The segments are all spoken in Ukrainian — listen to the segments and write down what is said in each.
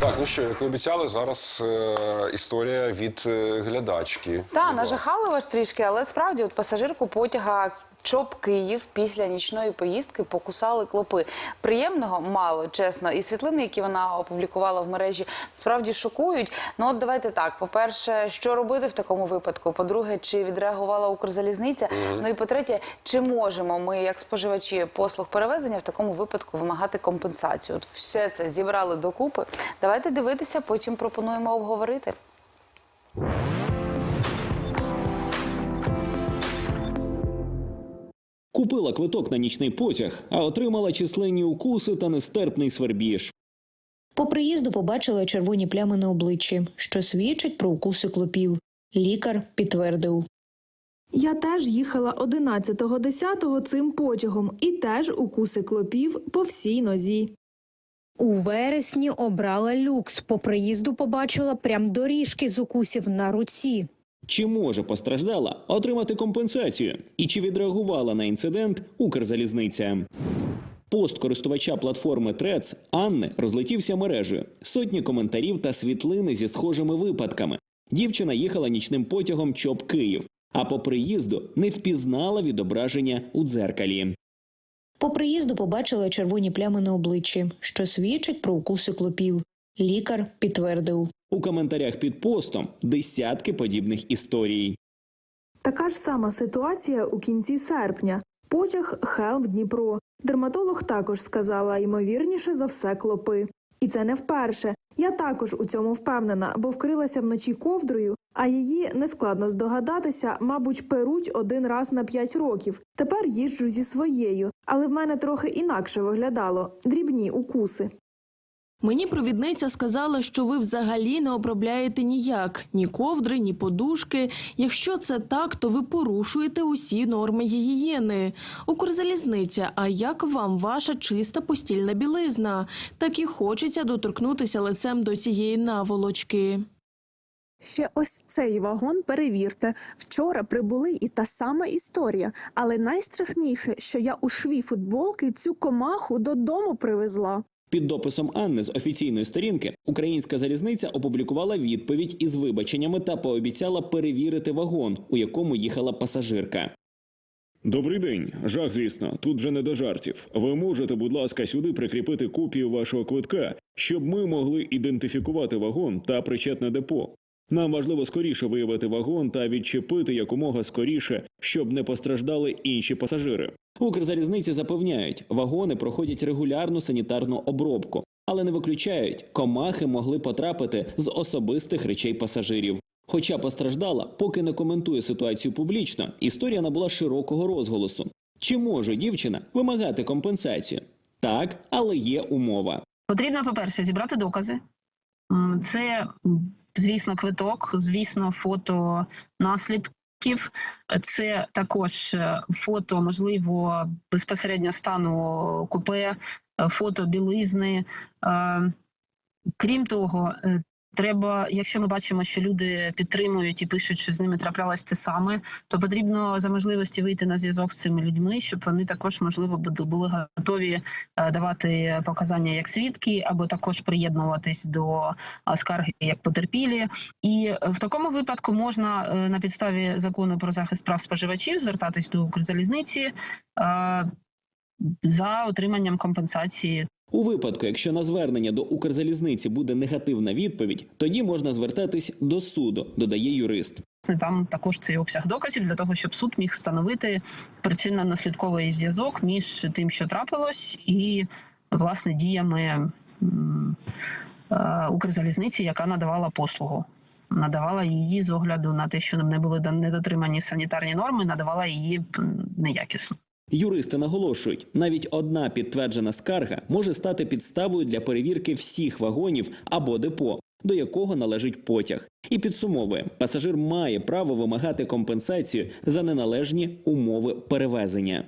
Так, ну що, як і обіцяли, зараз е, історія від е, глядачки. Так, Будь нажахали вас трішки, але справді от пасажирку потяга ЧОП Київ після нічної поїздки покусали клопи. Приємного мало, чесно. І світлини, які вона опублікувала в мережі, справді шокують. Ну от давайте так. По-перше, що робити в такому випадку? По-друге, чи відреагувала Укрзалізниця? Ну і по-третє, чи можемо ми, як споживачі послуг перевезення, в такому випадку вимагати компенсацію? От все це зібрали докупи. Давайте дивитися, потім пропонуємо обговорити. Купила квиток на нічний потяг, а отримала численні укуси та нестерпний свербіж. По приїзду побачила червоні плями на обличчі, що свідчить про укуси клопів. Лікар підтвердив. Я теж їхала 11.10 цим потягом і теж укуси клопів по всій нозі. У вересні обрала люкс. По приїзду побачила прям доріжки з укусів на руці. Чи може постраждала отримати компенсацію? І чи відреагувала на інцидент Укрзалізниця? Пост користувача платформи Трец Анни розлетівся мережею. Сотні коментарів та світлини зі схожими випадками. Дівчина їхала нічним потягом ЧОП Київ, а по приїзду не впізнала відображення у дзеркалі. По приїзду побачила червоні плями на обличчі, що свідчить про укуси клопів. Лікар підтвердив. У коментарях під постом десятки подібних історій. Така ж сама ситуація у кінці серпня. Потяг Хелм Дніпро. Дерматолог також сказала, ймовірніше за все клопи. І це не вперше. Я також у цьому впевнена, бо вкрилася вночі ковдрою, а її нескладно здогадатися, мабуть, перуть один раз на п'ять років. Тепер їжджу зі своєю, але в мене трохи інакше виглядало дрібні укуси. Мені провідниця сказала, що ви взагалі не обробляєте ніяк ні ковдри, ні подушки. Якщо це так, то ви порушуєте усі норми гігієни. Укрзалізниця, а як вам ваша чиста постільна білизна? Так і хочеться доторкнутися лицем до цієї наволочки. Ще ось цей вагон перевірте. Вчора прибули і та сама історія. Але найстрашніше, що я у шві футболки цю комаху додому привезла. Під дописом Анни з офіційної сторінки Українська залізниця опублікувала відповідь із вибаченнями та пообіцяла перевірити вагон, у якому їхала пасажирка. Добрий день, жах, звісно, тут вже не до жартів. Ви можете, будь ласка, сюди прикріпити копію вашого квитка, щоб ми могли ідентифікувати вагон та причетне депо. Нам важливо скоріше виявити вагон та відчепити якомога скоріше, щоб не постраждали інші пасажири. Укрзалізниці запевняють, вагони проходять регулярну санітарну обробку, але не виключають, комахи могли потрапити з особистих речей пасажирів. Хоча постраждала, поки не коментує ситуацію публічно, історія набула широкого розголосу. Чи може дівчина вимагати компенсацію? Так, але є умова. Потрібно, по-перше, зібрати докази. Це, звісно, квиток, звісно, фото наслідків. Це також е, фото, можливо, безпосередньо стану купе, е, фото білизни. Е, Крім того, треба, якщо ми бачимо, що люди підтримують і пишуть, що з ними траплялось те саме, то потрібно за можливості вийти на зв'язок з цими людьми, щоб вони також можливо були- готові е, давати показання як свідки, або також приєднуватись до е, скарги як потерпілі. І в такому випадку можна е, на підставі закону про захист прав споживачів звертатись до Укрзалізниці за отриманням компенсації У випадку, якщо на звернення до Укрзалізниці буде негативна відповідь, тоді можна звертатись до суду, додає юрист. Там також цей обсяг доказів для того, щоб суд міг встановити причинно-наслідковий зв'язок між тим, що трапилось, і власне діями е, Укрзалізниці, яка надавала послугу. Надавала її з огляду на те, що не були дан- недотримані санітарні норми, надавала її неякісно. Юристи наголошують, навіть одна підтверджена скарга може стати підставою для перевірки всіх вагонів або депо, до якого належить потяг. І підсумовує, пасажир має право вимагати компенсацію за неналежні умови перевезення.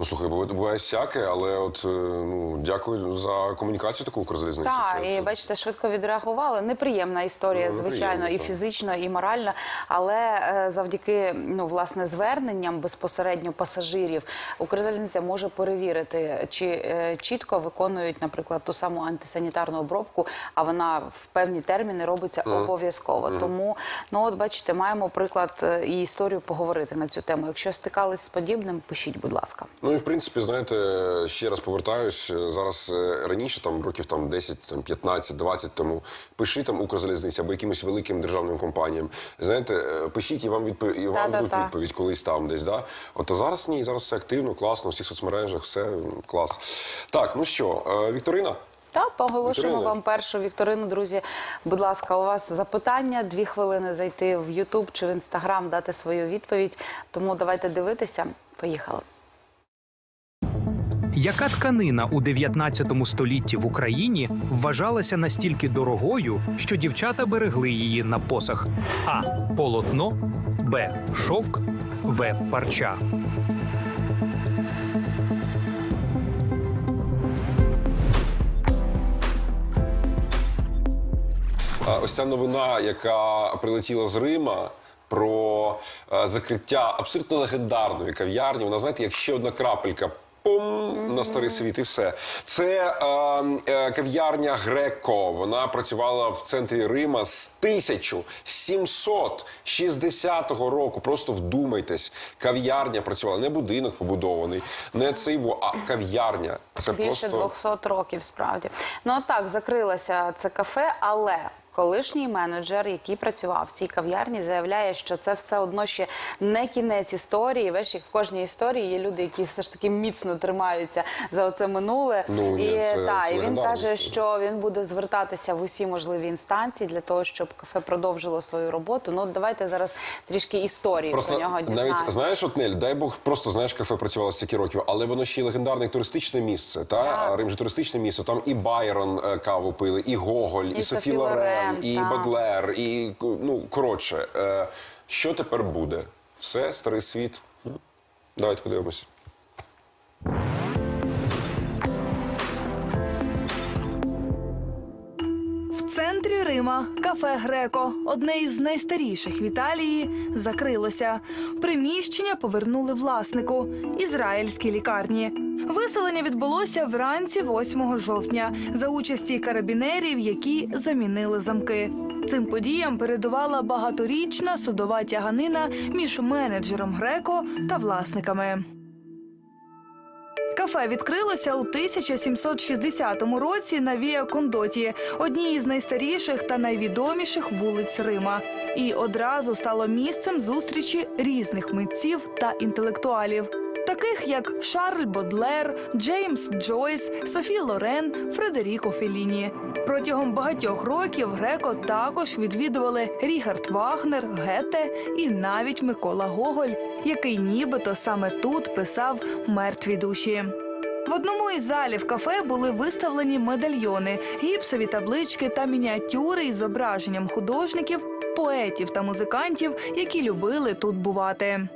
Ну слухай, буває, буває всяке, але от е, ну дякую за комунікацію таку Укрзалізниці. Так, Це- і це- бачите, швидко відреагували. Неприємна історія, Ну, звичайно, і так. фізично, і морально. Але е, завдяки ну власне зверненням безпосередньо пасажирів Укрзалізниця може перевірити, чи е, чітко виконують, наприклад, ту саму антисанітарну обробку, а вона в певні терміни робиться обов'язково. Тому, ну от бачите, маємо приклад і історію поговорити на цю тему. Якщо стикались з подібним, пишіть, будь ласка. Ну і в принципі, знаєте, ще раз повертаюсь. е, Зараз е, раніше, там років там 10, там 15, 20 тому, пиши там Укрзалізниці або якимось великим державним компаніям. Знаєте, е, пишіть і вам відпов... і вам дадуть відповідь колись там десь. Да? От а зараз ні, зараз все активно, класно, у всіх соцмережах, все клас. Так, ну що, Вікторина? Так, поголошуємо Вікторина. вам першу вікторину, друзі. Будь ласка, у вас запитання, дві хвилини зайти в Ютуб чи в Інстаграм, дати свою відповідь. Тому давайте дивитися. Поїхали. Яка тканина у 19 столітті в Україні вважалася настільки дорогою, що дівчата берегли її на посах? А. Полотно, Б. Шовк, В. Парча. Ось ця новина, яка прилетіла з Рима. Про е, закриття абсолютно легендарної кав'ярні. Вона знаєте, як ще одна крапелька. Пум на старий світ і все. Це е, е, кав'ярня Греко. Вона працювала в центрі Рима з 1760 року. Просто вдумайтесь. Кав'ярня працювала не будинок побудований, не цей а кав'ярня. Це Більше просто 200 років, справді. Ну так, закрилося це кафе, але колишній менеджер, який працював в цій кав'ярні, заявляє, що це все одно ще не кінець історії. Веш, як в кожній історії є люди, які все ж таки міцно тримаються за оце минуле. Ну, ні, і, це- та, це і він каже, що він буде звертатися в усі можливі інстанції для того, щоб кафе продовжило свою роботу. Ну, давайте зараз трішки історії Просто про нього навіть знаєш, от Нель, дай Бог, просто знаєш, кафе працювало стільки років, але воно ще й легендарне туристичне місце. Та. Рим же туристичне місце. Там і Байрон е, каву пили, і Гоголь, і, І Софі Лорен, і та. Бодлер, і ну коротше, е, що тепер буде? Все, старий світ. Ну, Давайте подивимося. Кафе Греко, одне із найстаріших в Італії, закрилося. Приміщення повернули власнику ізраїльській лікарні. Виселення відбулося вранці 8 жовтня за участі карабінерів, які замінили замки. Цим подіям передувала багаторічна судова тяганина між менеджером Греко та власниками. Кафе відкрилося у 1760 році на Віа Кондоті, одній із найстаріших та найвідоміших вулиць Рима, і одразу стало місцем зустрічі різних митців та інтелектуалів. Таких як Шарль Бодлер, Джеймс Джойс, Софі Лорен, Фредеріко Феліні. Протягом багатьох років Греко також відвідували Рігард Вагнер, Гете і навіть Микола Гоголь, який нібито саме тут писав мертві душі. В одному із залів кафе були виставлені медальйони, гіпсові таблички та мініатюри із зображенням художників, поетів та музикантів, які любили тут бувати.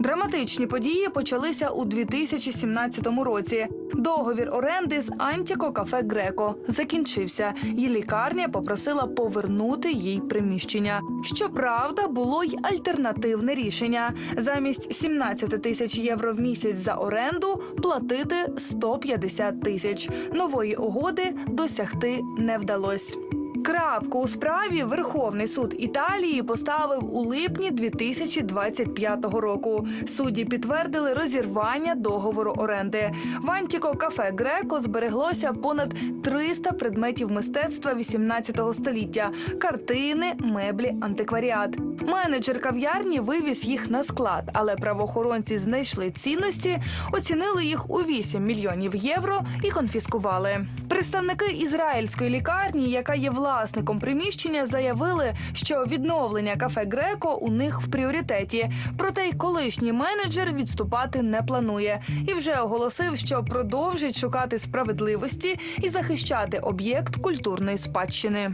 Драматичні події почалися у 2017 році. Договір оренди з Антіко кафе Греко закінчився, і лікарня попросила повернути їй приміщення. Щоправда, було й альтернативне рішення: замість 17 тисяч євро в місяць за оренду платити 150 тисяч. Нової угоди досягти не вдалось. Крапку у справі Верховний суд Італії поставив у липні 2025 року. Судді підтвердили розірвання договору оренди. В Антіко кафе Греко збереглося понад 300 предметів мистецтва 18 століття: картини, меблі, антикваріат. Менеджер кав'ярні вивіз їх на склад, але правоохоронці знайшли цінності, оцінили їх у 8 мільйонів євро і конфіскували. Представники ізраїльської лікарні, яка є власником приміщення, заявили, що відновлення кафе Греко у них в пріоритеті. Проте й колишній менеджер відступати не планує і вже оголосив, що продовжить шукати справедливості і захищати об'єкт культурної спадщини.